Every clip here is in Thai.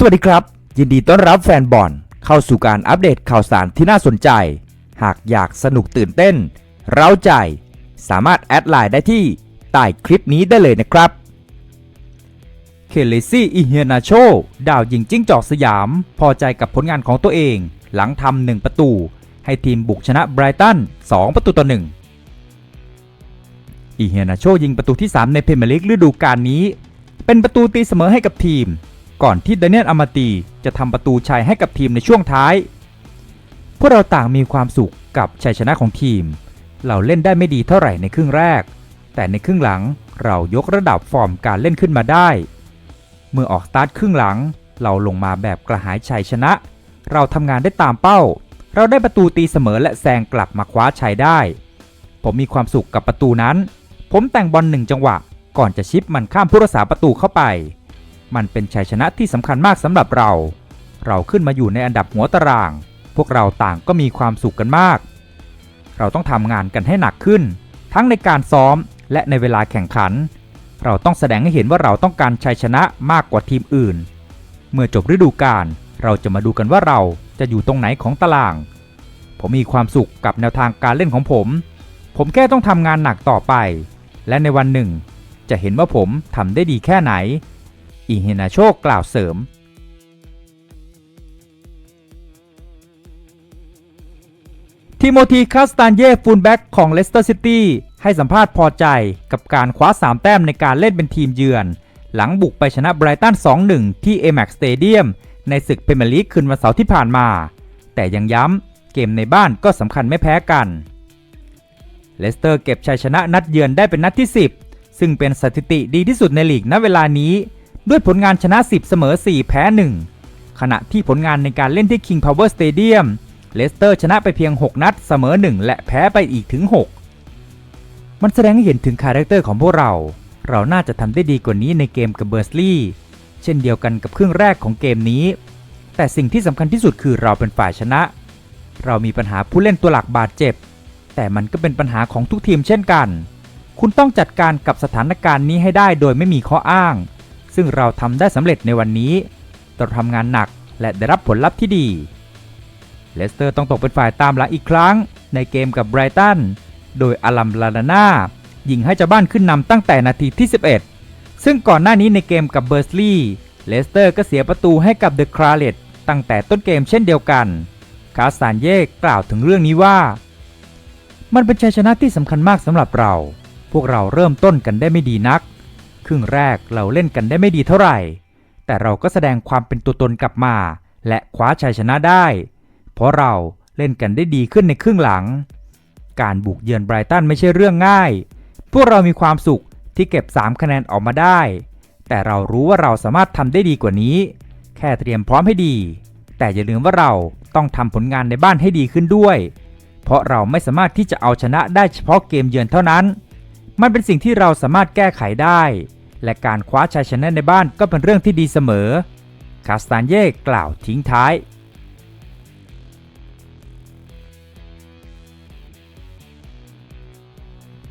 สวัสดีครับ ยินดีต้อนรับแฟนบอลเข้าสู่การอัปเดตข่าวสารที่น่าสนใจ หากอยากสนุกตื่นเต้น เร้าใจ สามารถแอดไลน์ได้ที่ใต้คลิปนี้ได้เลยนะครับ เคเลซี่อิเฮนาโชดาวยิงจิ้งจอกสยาม พอใจกับผลงานของตัวเอง หลังทำหนึ่งประตู ให้ทีมบุกชนะไบรตัน 2 ประตูต่อหนึ่งอิเฮนาโชยิงประตูที่ 3 ในเพรเมียร์ลีกฤดูกาลนี้ เป็นประตูตีเสมอให้กับทีม ก่อนที่ดานิเอลอามาตีจะทำประตูชัยให้กับทีมในช่วงท้าย พวกเราต่างมีความสุขกับชัยชนะของทีม เราเล่นได้ไม่ดีเท่าไหร่ในครึ่งแรก แต่ในครึ่งหลังเรายกระดับฟอร์มการเล่นขึ้นมาได้ เมื่อออกสตาร์ทครึ่งหลัง เราลงมาแบบกระหายชัยชนะ เราทำงานได้ตามเป้า เราได้ประตูตีเสมอและแซงกลับมาคว้าชัยได้ ผมมีความสุขกับประตูนั้น ผมแต่งบอลหนึ่งจังหวะ ก่อนจะชิปมันข้ามผู้รักษาประตูเข้าไป มันเป็นชัยชนะที่สำคัญมากสำหรับเรา เราขึ้นมาอยู่ในอันดับหัวตาราง พวกเราต่างก็มีความสุขกันมาก เราต้องทำงานกันให้หนักขึ้น ทั้งในการซ้อมและในเวลาแข่งขัน เราต้องแสดงให้เห็นว่าเราต้องการชัยชนะมากกว่าทีมอื่น เมื่อจบฤดูกาลเราจะมาดูกันว่าเราจะอยู่ตรงไหนของตาราง ผมมีความสุขกับแนวทางการเล่นของผม ผมแค่ต้องทำงานหนักต่อไป และในวันหนึ่ง จะเห็นว่าผมทำได้ดีแค่ไหน อิเฮนาโชกล่าวเสริมทิโมธีคาสตานเย่ฟูลแบ็กของเลสเตอร์ซิตี้ให้สัมภาษณ์พอใจกับการคว้า 3 แต้มในการเล่นเป็นทีมเยือน หลังบุกไปชนะไบรตัน 2-1 ที่ Amex Stadium ในศึกพรีเมียร์ลีกคืนวันเสาร์ที่ผ่านมา แต่ยังย้ำเกมในบ้านก็สำคัญไม่แพ้กัน เลสเตอร์เก็บชัยชนะนัดเยือนได้เป็นนัดที่ 10 ซึ่งเป็นสถิติดีที่สุดในลีกณเวลานี้ ด้วยผลงานชนะ 10 เสมอ 4 แพ้ 1 ขณะที่ผลงานในการเล่นที่ King Power Stadium เลสเตอร์ชนะไปเพียง 6 นัดเสมอ 1 และแพ้ไปอีกถึง 6 มันแสดงให้เห็นถึงคาแรคเตอร์ของพวกเรา เราน่าจะทำได้ดีกว่านี้ในเกมกับเบอร์สลีย์เช่นเดียวกันกับครึ่งแรกของเกมนี้ แต่สิ่งที่สำคัญที่สุดคือเราเป็นฝ่ายชนะ เรามีปัญหาผู้เล่นตัวหลักบาดเจ็บ แต่มันก็เป็นปัญหาของทุกทีมเช่นกัน คุณต้องจัดการกับสถานการณ์นี้ให้ได้โดยไม่มีข้ออ้าง ซึ่งเราทำได้สำเร็จในวันนี้เราทำงานหนักและได้รับผลลัพธ์ที่ดี เลสเตอร์ต้องตกเป็นฝ่ายตามหลังอีกครั้ง ในเกมกับไบรตัน โดยอลัมลาดาน่ายิงให้เจ้าบ้านขึ้นนำตั้งแต่นาทีที่ 11 ซึ่งก่อนหน้านี้ในเกมกับเบอร์สลีย์เลสเตอร์ก็เสียประตูให้กับเดอะคราเลตตั้งแต่ต้นเกมเช่นเดียวกัน คาสานเย่กล่าวถึงเรื่องนี้ว่า มันเป็นชัยชนะที่สำคัญมากสำหรับเรา พวกเราเริ่มต้นกันได้ไม่ดีนัก ครึ่งแรกเราเล่นกันได้ไม่ดีเท่าไหร่ แต่เราก็แสดงความเป็นตัวตนกลับมา และคว้าชัยชนะได้ เพราะเราเล่นกันได้ดีขึ้นในครึ่งหลัง การบุกเยือนไบรตันไม่ใช่เรื่องง่าย พวกเรามีความสุขที่เก็บ 3 คะแนนออกมาได้ แต่เรารู้ว่าเราสามารถทำได้ดีกว่านี้ แค่เตรียมพร้อมให้ดี แต่อย่าลืมว่าเราต้องทำผลงานในบ้านให้ดีขึ้นด้วย เพราะเราไม่สามารถที่จะเอาชนะได้เฉพาะเกมเยือนเท่านั้น มันเป็นสิ่งที่เราสามารถแก้ไขได้ และการคว้าชัยชนะในบ้านก็เป็นเรื่องที่ดีเสมอ คาสตานเย่กล่าวทิ้งท้าย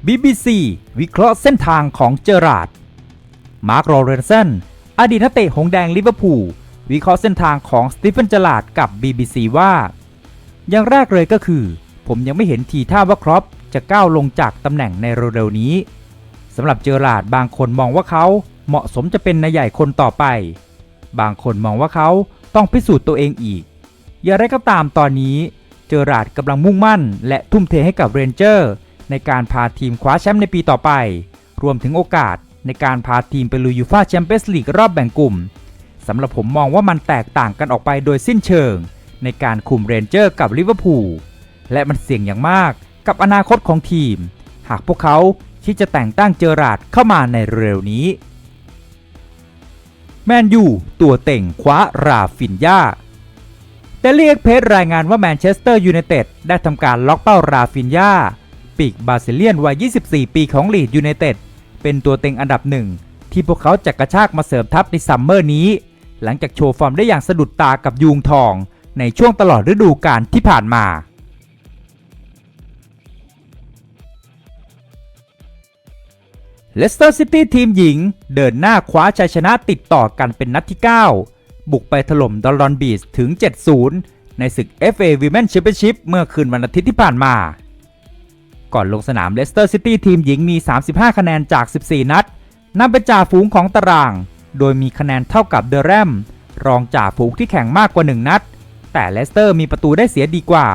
BBC วิเคราะห์เส้นทางของเจอราร์ด มาร์คโรเรนเซนอดีตนักเตะหงแดงลิเวอร์พูลวิเคราะห์เส้นทางของสตีเฟนเจอราร์ดกับ BBC ว่า อย่างแรกเลยก็คือ ผมยังไม่เห็นทีท่าว่าครอปจะก้าวลงจากตำแหน่งในเร็วๆนี้ สำหรับเจอราร์ดบางคนมองว่าเขาเหมาะสมจะเป็นนายใหญ่คนต่อไป บางคนมองว่าเขาต้องพิสูจน์ตัวเองอีก อย่างไรก็ตามตอนนี้ เจอราร์ดกำลังมุ่งมั่น และทุ่มเทให้กับเรนเจอร์ ในการพาทีมคว้าแชมป์ในปีต่อไป รวมถึงโอกาสในการพาทีมไปลุยยูฟ่าแชมเปี้ยนส์ลีกรอบแบ่งกลุ่มสำหรับผมมองว่ามันแตกต่างกันออกไปโดยสิ้นเชิง ในการคุมเรนเจอร์กับลิเวอร์พูลและมันเสี่ยงอย่างมากกับอนาคตของทีม หากพวกเขา ที่จะแต่งตั้งเจอราร์ดเข้ามาในเร็วนี้ แมนยูตัวเต่งคว้าราฟินยาเดลีเอ็กเพสรายงานว่าแมนเชสเตอร์ยูไนเต็ดได้ทำการล็อกเป้าราฟินยาปีกบาซิเลียนวัย 24 ปีของลีดยูไนเต็ดเป็นตัวเต็งอันดับหนึ่งที่พวกเขาจะกระชากมาเสริมทัพในซัมเมอร์นี้ หลังจากโชว์ฟอร์มได้อย่างสะดุดตากับยูงทอง ในช่วงตลอดฤดูกาลที่ผ่านมา เลสเตอร์ซิตี้ทีมหญิง เดินหน้าคว้าชัยชนะติดต่อกันเป็นนัดที่ 9 บุกไปถล่มดอลลอนบีชถึง 7-0 ในศึก FA Women's Championship เมื่อคืนวันอาทิตย์ที่ผ่านมา ก่อนลงสนามเลสเตอร์ซิตี้ทีมหญิงมี 35 คะแนนจาก 14 นัดนำเป็นจ่าฝูงของตาราง โดยมีคะแนนเท่ากับเดอะแรม รองจ่าฝูงที่แข่งมากกว่า 1 นัด แต่เลสเตอร์มีประตูได้เสียดีกว่า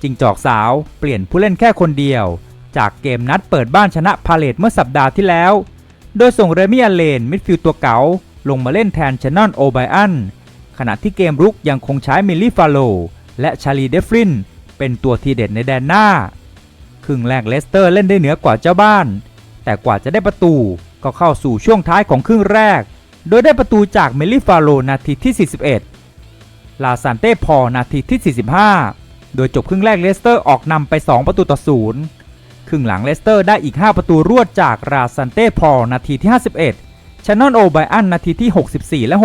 จิงจอกสาวเปลี่ยนผู้เล่นแค่คนเดียว จากเกมนัดเปิดบ้านชนะพาเลตเมื่อสัปดาห์ที่แล้ว โดยส่งเรมิอาเลนมิดฟิลด์ตัวเก๋าลงมาเล่นแทนชนอนโอไบอันขณะที่เกมรุกยังคงใช้มิลลี่ฟาโล และชาลีเดฟริน เป็นตัวทีเด็ดในแดนหน้า ครึ่งแรกเลสเตอร์เล่นได้เหนือกว่าเจ้าบ้าน แต่กว่าจะได้ประตูก็เข้าสู่ช่วงท้ายของครึ่งแรก โดยได้ประตูจากมิลลี่ฟาโลนาทีที่ 41 ลาซานเต้พอนาทีที่ 45 โดยจบครึ่งแรกเลสเตอร์ออกนำไป 2 ประตูต่อศูนย์ รึ่งหลังเลสเตอร์ได้อีก 5 ประตูรวดจากราซันเต้พอนาทีที่ 51ชานอนโอไบอันนาทีที่ 64 และ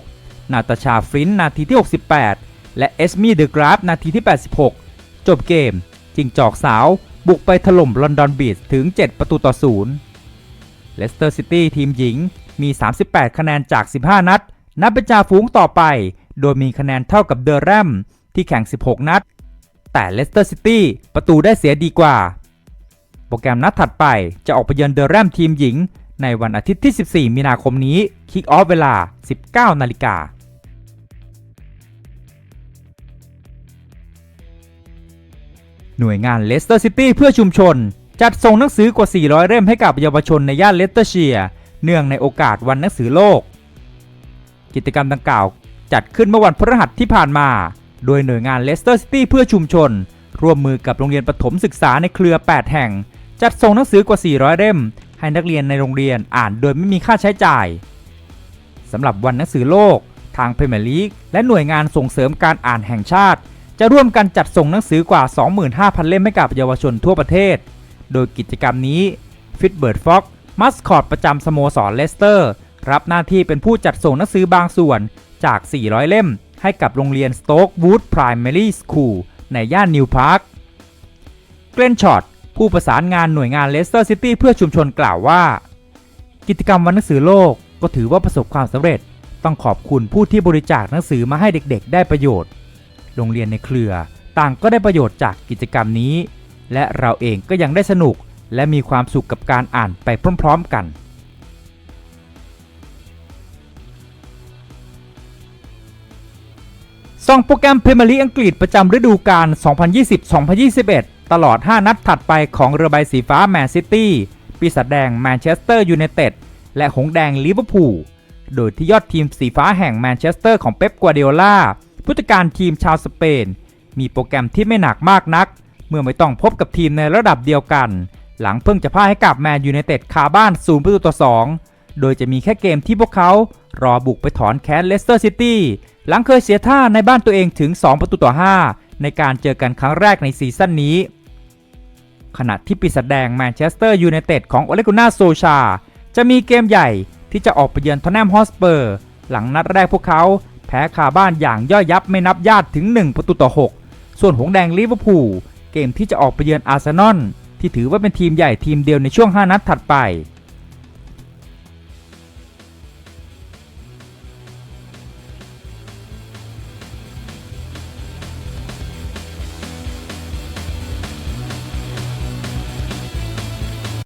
66 นาตาชาฟรินนาทีที่ 68 และเอสมีเดอะกราฟนาทีที่ 86 จบเกม จิงจอกสาวบุกไปถล่มลอนดอนบีชถึง 7 ประตูต่อศูนย์เลสเตอร์ซิตี้ทีมหญิงมี 38 คะแนนจาก 15 นัด นับเป็นจ่าฝูงต่อไป โดยมีคะแนนเท่ากับเดอะแรมที่แข่ง 16 นัด แต่เลสเตอร์ซิตี้ประตูได้เสียดีกว่า ปรแกรมนัดถัดไปจะออกไปเยือนเดอะแรมทีมหญิง ในวันอาทิตย์ที่ 14 มีนาคมนี้ คิกออฟเวลา 19 นาฬิกาหน่วยงานเลสเตอร์ซิตี้เพื่อชุมชน จัดส่งหนังสือกว่า 400 เล่มให้กับเยาวชนในย่านเลสเตอร์เชียร์เนื่องในโอกาสวันหนังสือโลก กิจกรรมดังกล่าวจัดขึ้นเมื่อวันพฤหัสที่ผ่านมา โดยหน่วยงานเลสเตอร์ซิตี้เพื่อชุมชน ร่วมมือกับโรงเรียนประถมศึกษาในเครือ 8 แห่ง จัดส่งหนังสือกว่า 400 เล่ม ให้นักเรียนในโรงเรียนอ่านโดยไม่มีค่าใช้จ่ายสำหรับวันหนังสือโลก ทางพรีเมียร์ลีกและหน่วยงานส่งเสริมการอ่านแห่งชาติ จะร่วมกันจัดส่งหนังสือกว่า 25,000 เล่มให้กับเยาวชนทั่วประเทศ โดยกิจกรรมนี้ฟิตเบิร์ดฟ็อกมัสคอตประจำสโมสรเลสเตอร์ รับหน้าที่เป็นผู้จัดส่งหนังสือบางส่วนจาก 400 เล่ม ให้กับโรงเรียนสโต๊กวูดพร i ม a r y School ในย่านนิวพาร์คเกรนช็อต ผู้ประสานงานหน่วยงานเลสเตอร์ซิตี้เพื่อชุมชนกล่าวว่า กิจกรรมวันหนังสือโลกก็ถือว่าประสบความสำเร็จ ต้องขอบคุณผู้ที่บริจาคหนังสือมาให้เด็กๆ ได้ประโยชน์ โรงเรียนในเครือต่างก็ได้ประโยชน์จากกิจกรรมนี้ และเราเองก็ยังได้สนุก และมีความสุขกับการอ่านไปพร้อมๆกันส่องโปรแกรมพรีเมียร์ลีกอังกฤษประจำฤดูกาล 2020-2021 ตลอด 5 นัดถัดไปของเรือใบสีฟ้าแมนซิตี้ ปีศาจแดงแมนเชสเตอร์ยูไนเต็ด และหงส์แดงลิเวอร์พูล โดยที่ยอดทีมสีฟ้าแห่งแมนเชสเตอร์ของเป๊ปกัวเดโอลาผู้จัดการทีมชาวสเปน มีโปรแกรมที่ไม่หนักมากนัก เมื่อไม่ต้องพบกับทีมในระดับเดียวกัน หลังเพิ่งจะพ่ายให้กับแมนยูไนเต็ดคาบ้าน0ประตูต่อ 2 โดยจะมีแค่เกมที่พวกเขารอบุกไปถอนแค้นเลสเตอร์ซิตี้หลังเคยเสียท่าในบ้านตัวเองถึง 2 ประตูต่อ 5 ในการเจอกันครั้งแรกในซีซั่นนี้ ขณะที่ปีศาจแดงแมนเชสเตอร์ยูไนเต็ดของโอเลกุน่าโซชา จะมีเกมใหญ่ที่จะออกไปเยือนทอนแนมฮอสเปอร์ หลังนัดแรกพวกเขา แพ้คาบ้านอย่างย่อยยับไม่นับญาติถึง 1 ประตูต่อ 6 ส่วนหงส์แดงลิเวอร์พูลเกมที่จะออกไปเยือนอาร์เซนอลที่ถือว่าเป็นทีมใหญ่ทีมเดียวในช่วง 5 นัดถัดไป